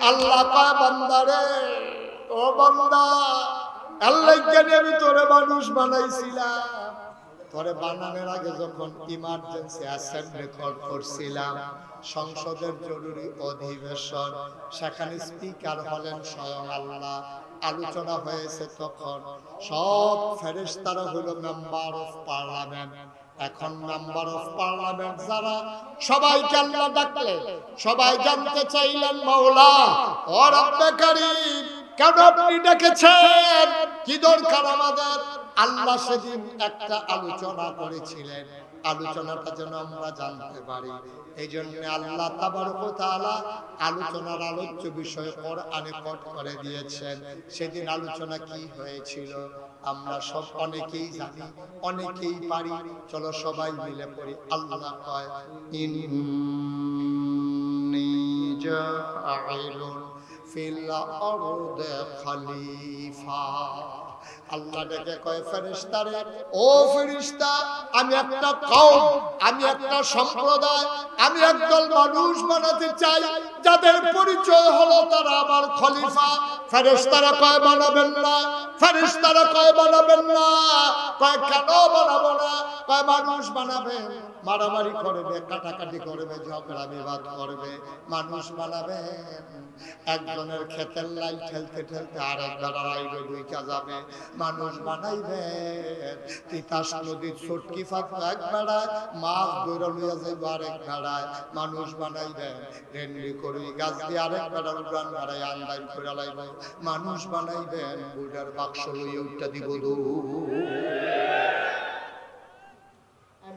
আল্লাহ কয় বান্দারে, ও বান্দা, আল্লাহ আমি তোরে মানুষ বানাইছিলাম? তোরে বানানোর আগে যখন ইমার্জেন্সি অ্যাসেম্বলি কল করছিলাম, সংসদের জরুরি অধিবেশন, সেখানে স্পিকার হলেন স্বয়ং আল্লাহ। আলোচনা হয়েছে তখন, সব ফেরেশতারা হলো মেম্বার অফ পার্লামেন্ট এখন নাম্বার অফ পার্লামেন্ট যারা সবাই আল্লাহ ডাকলে সবাই জানতে চাইলেন মাওলা ও রব্বে কেন আপনি ডেকেছেন? কি দরকার আমাদের? আল্লাহ সেদিন একটা আলোচনা করেছিলেন। আলোচনাটা যেন আমরা জানতে পারি। এই জন্য আল্লাহ আলোচনার আলোচ্য করে দিয়েছেন। সেদিন আলোচনা কি হয়েছিল? আমরা সব অনেকেই জানি, অনেকেই পারি। চলো সবাই মিলে পড়ি। আল্লাহ কয় কয় ফেরেশতারে ও আমি একটা আমি একটা আমি মানুষ বানাতে চাই, যাদের পরিচয় হলো তারা আমার খলিফা। ফেরেশতারা কয় বানাবেন না, ফেরেশতারা কয় বানাবেন না। কয়, কেন বানাবো না? কয়, মানুষ বানাবেন। মারামারি করবে, কাটাকাটি করবে, ঝগড়া বিবাদ করবে, মানুষ বানাবেন একজনের ক্ষেতের লাইন ঠেলতে ঠেলতে আরেকবার আড়াইবে দুইটা যাবে, মানুষ বানাইবে তিতাস নদীর ছটকি ফাঁকা এক বেড়ায়, মাছ দৌড়া লইয়া যাইব আরেক বেড়ায়, মানুষ বানাইবে রেন্ডি করি গাছ দিয়ে আরেক বেড়ার উড়ান বেড়ায় আন্দাইন করে লাইব, মানুষ বানাইবেন বুড়ার বাক্স লইয়া উঠটা দিব দৌড়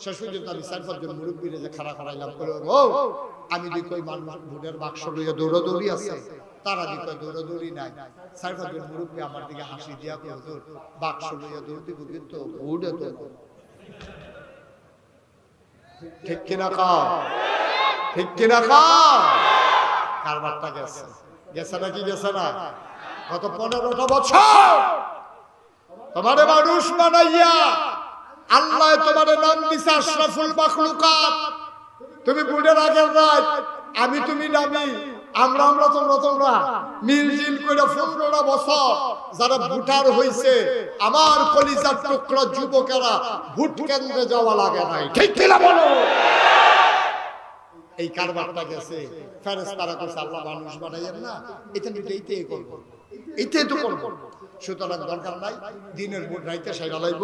শেষ পর্যন্ত আমি চার পাঁচজন মুরব্বীরে যে খাড়া খাড়াইলাম করে ও, আমি মানুষ ভোটের বাক্স লইয়া আছে, তারা নাই। চার পাঁচজন মুরব্বী আমার দিকে হাসি দিয়া হুজুর, বাক্স লইয়া দৌড় দিব কিন্তু ভোটে তো ঠিক কিনা কাও ঠিক কিনা কাও কারবারটা গেছে। গেছে নাকি গেছে না? গত পনেরোটা বছর তোমারে মানুষ বানাইয়া আল্লাহ তোমার নাম দিছে আশরাফুল মাখলুকাত। তুমি বুড়ের আগের রাত, আমি তুমি নামি, আমরা আমরা, তোমরা তোমরা মিলজিল করে পনেরোটা বছর, যারা ভুটার হইছে, আমার কলিজার টুকরা যুবকেরা ভোট কেন্দ্রে যাওয়া লাগে নাই। ঠিক কিনা বলো? এই কারবারটা গেছে ফেরেস্তারা কইছে, আল্লাহ মানুষ বানাইয়েন না, এটা কিন্তু এইটাই এইটাই তো করব সুতরাং দরকার নাই, দিনের ভোট রাইতে সেরা লাইব।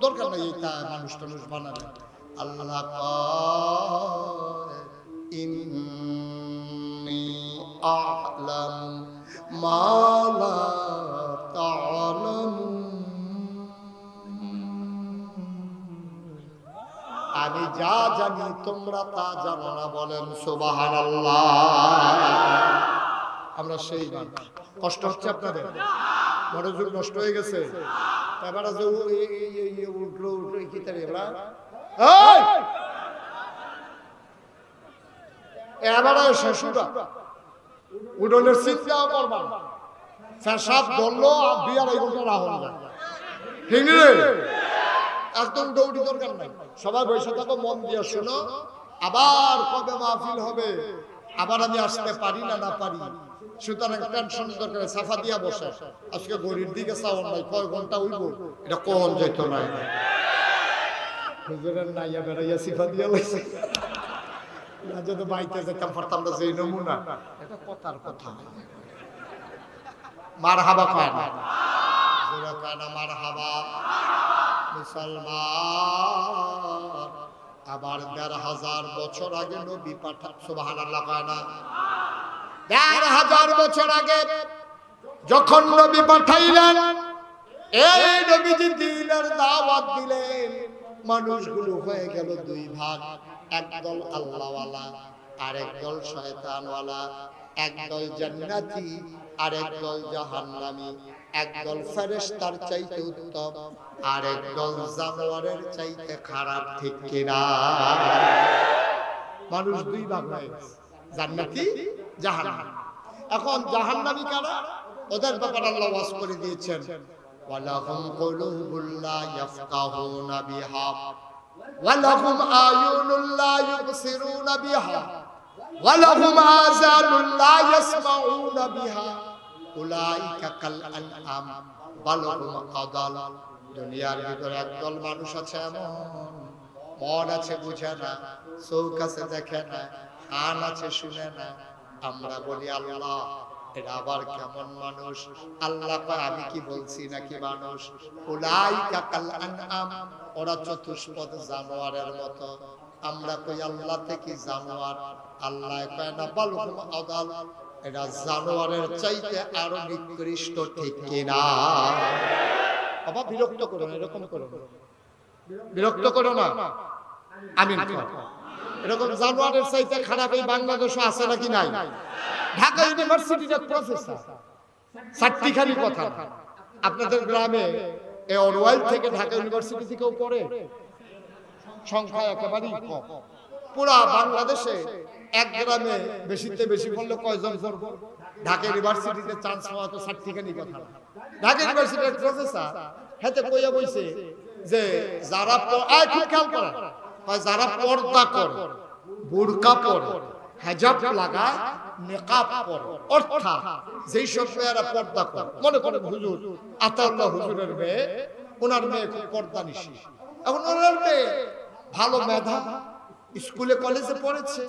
দরকার নাই এটা মানুষ টানুষ বানাবে আল্লাহ ইন্নী আ'লাম মা লা আমি যা জানি তোমরা তা জানো না বলেন সুবাহান আমরা সেই মানুষ কষ্ট হচ্ছে আপনাদের? মনোযোগ নষ্ট হয়ে গেছে? কি তার একদম দৌড়ি দরকার নাই। সবাই মন দিয়ে আবার কবে মাহফিল হবে? আবার আমি আসতে পারি না না পারি? সুতরাং টেনশন দরকার সাফা দিয়া বসে। আজকে গরির দিকে চাওয়ার নাই, কয় ঘণ্টা উইব? এটা কোন যেত নাই হুজুরের নাইয়া বেড়াইয়া সিফা দিয়া লইছে না যদি বাইতে যেতাম পারতাম না নমুনা। এটা কথার কথা। মার হাবা কয় না? কয় না মার হাবা মুসলমান। আবার দেড় হাজার বছর আগে নবী পাঠা না? দেড় হাজার বছর আগে যখন নবী পাঠাইলেন এই নবীজি দিনের দাওয়াত দিলেন মানুষগুলো হয়ে গেল দুই ভাগ। একদল আল্লাহওয়ালা আরেক দল শয়তানওয়ালা একদল জান্নাতি আর একদল জাহান্নামী। একদল ফেরেশতার চাইতে উত্তম, আর একদল জানোয়ারের চাইতে খারাপ ঠিক কিনা? মানুষ দুই ভাগ হয়ে। জান্নাতি, জাহান্নামী। এখন জাহান্নামী কারা? ওদের ব্যাপারে আল্লাহ ওয়াজ করে দিয়েছেন। ওয়ালাহুম কুলুবুল লা ইয়াফকাহুনা বিহা, ওয়ালাহুম আয়ুনুল লা ইউবসিরুনা বিহা, ওয়ালাহুম আযানুল লা ইয়াসমাউনা বিহা। দুনিয়ার ভিতরে একদল মানুষ আছে এমন। মন আছে বুঝে না চৌক আছে দেখে না, কান আছে শুনে না। আমরা বলি, আল্লাহ আবার কেমন মানুষ? আল্লাহ আমি কি বলছি নাকি মানুষ? উলাইকা কাল ওরা চতুষ্পদ জানোয়ারের মতো। আমরা কই, আল্লাহ থেকে জানোয়ার? আল্লাহ না আদাল এরা জানোয়ারের চাইতে আরও নিকৃষ্ট ঠিক কিনা? বাবা, বিরক্ত করো না, এরকম করো। বিরক্ত করো না। আমিন এরকম জানোয়ারের চাইতে খারাপ এই বাংলাদেশে আছে নাকি নাই? ঢাকা ইউনিভার্সিটির প্রফেসর। চারটিখানি কথা। আপনাদের গ্রামে এ অরওয়াইল থেকে ঢাকা ইউনিভার্সিটি থেকেও পড়ে। সংখ্যা একেবারেই কম। পুরা বাংলাদেশে এক গ্রামে বেশিতে বেশি পড়লে কয়জন পড়ব? ঢাকা ইউনিভার্সিটিতে চান্স পাওয়া তো চারটিখানি কথা। ঢাকা ইউনিভার্সিটির প্রফেসর হাতে কইয়া বইছে যে, যারা আয়, খুব খেয়াল কয়, যারা পর্দা করে, বুরকা পরে, হেজাব লাগায় নেকাব পরে, অর্থাৎ যেই সব মেয়েরা পর্দা করে, মনে করেন হুজুর, আতাউল্লাহ হুজুরের মেয়ে, ওনার মেয়ে পর্দা নিশি এখন ওনার মেয়ে ভালো মেধা স্কুলে, কলেজে পড়েছে।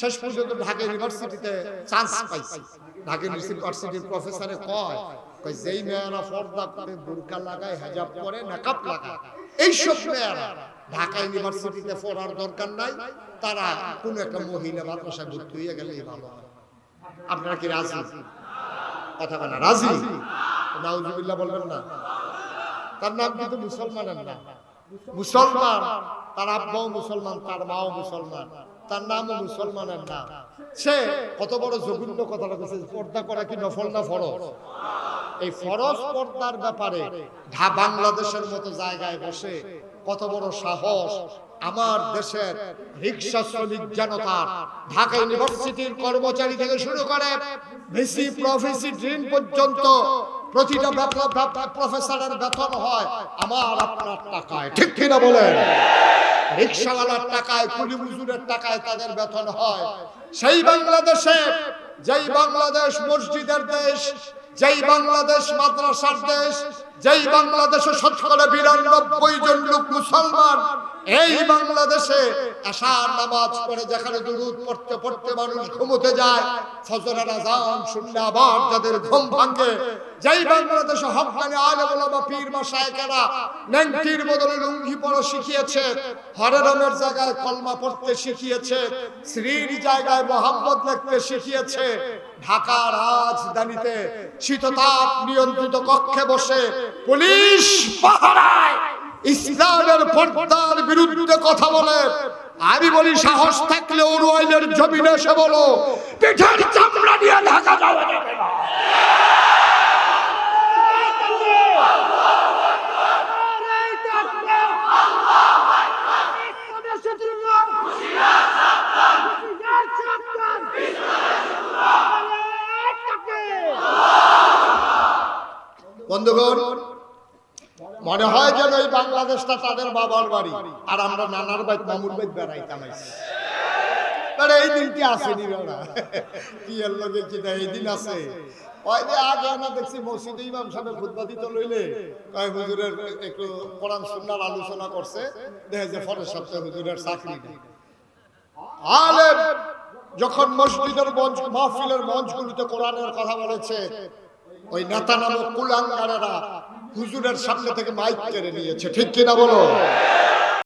শেষ পর্যন্ত ঢাকা ইউনিভার্সিটিতে চান্স পাইছে। ঢাকা ইউনিভার্সিটির প্রফেসরে কয় কয়, যেই মেয়েরা পর্দা করে বুরকা লাগায়, হেজাব পরে নেকাব লাগায়। এইসব মেয়েরা ঢাকা ইউনিভার্সিটিতে পড়ার দরকার নাই। তারা কোন একটা মহিলা মাদ্রাসা ভর্তি হয়ে গেলেই ভালো হয়। আপনারা কি রাজি? কথা বলে রাজি? নাউজুবিল্লাহ বলবেন না। তার নাম কিন্তু মুসলমানের না মুসলমান তার আব্বাও মুসলমান, তার মাও মুসলমান, তার নামও মুসলমানের নাম। সে কত বড় জঘন্য কথাটা বলছে, পর্দা করা কি নফল না ফরজ? এই ফরজ পর্দার ব্যাপারে ঢা বাংলাদেশের মতো জায়গায় বসে কত বড় সাহস আমার দেশের রিক্সা শ্রমিক জনতার ঢাকা ইউনিভার্সিটির কর্মচারী থেকে শুরু করে, ভিসি প্রফেসি ড্রিন পর্যন্ত প্রতিটা প্রফেসরের বেতন হয় আমার আপনার টাকায়। ঠিক কিনা বলেন? রিক্সাওয়ালার টাকায় কুলি মজুরের টাকায় তাদের বেতন হয়। সেই বাংলাদেশে যেই বাংলাদেশ মসজিদের দেশ যেই বাংলাদেশ মাদ্রাসার দেশ যেই বাংলাদেশে শতকরা বিরানব্বই জন লোক মুসলমান, এই বাংলাদেশে আশার নামাজ পড়ে যেখানে দুরুদ পড়তে পড়তে মানুষ ঘুমোতে যায়, ফজরের আজান শুনলে আবার যাদের ঘুম ভাঙে। যেই বাংলাদেশে হকানি আলেম ওলামা পীর মাশায়েখেরা নেংটির বদলে লুঙ্গি পরা শিখিয়েছে, হরেরামের জায়গায় কলমা পড়তে শিখিয়েছে, শ্রীর জায়গায় মোহাম্মদ লিখতে শিখিয়েছে, ঢাকার রাজধানীতে শীততাপ নিয়ন্ত্রিত কক্ষে বসে পুলিশ পাহারায় ইসলামের পর্দার বিরুদ্ধে কথা বলে। আমি বলি, সাহস থাকলে অরুয়াইলের জমিনে এসে বলো। পিঠের চামড়া নিয়ে বন্ধুগণ, মনে হয় যেন এই বাংলাদেশটা তাদের বাবার বাড়ি, আর আমরা নানার বাইত মামুর বাইত বেড়াইতাম এই দিনটি আসেনি কি এই দিন আছে। যে আগে আমরা দেখছি লইলে একটু আলোচনা করছে যখন মসজিদের মঞ্চ, মাহফিলের মঞ্চগুলিতে কোরআনের কথা বলেছে ওই নেতা নামক কুলাঙ্গারেরা হুজুরের সামনে থেকে মাইক কেড়ে নিয়েছে। ঠিক কিনা বলো?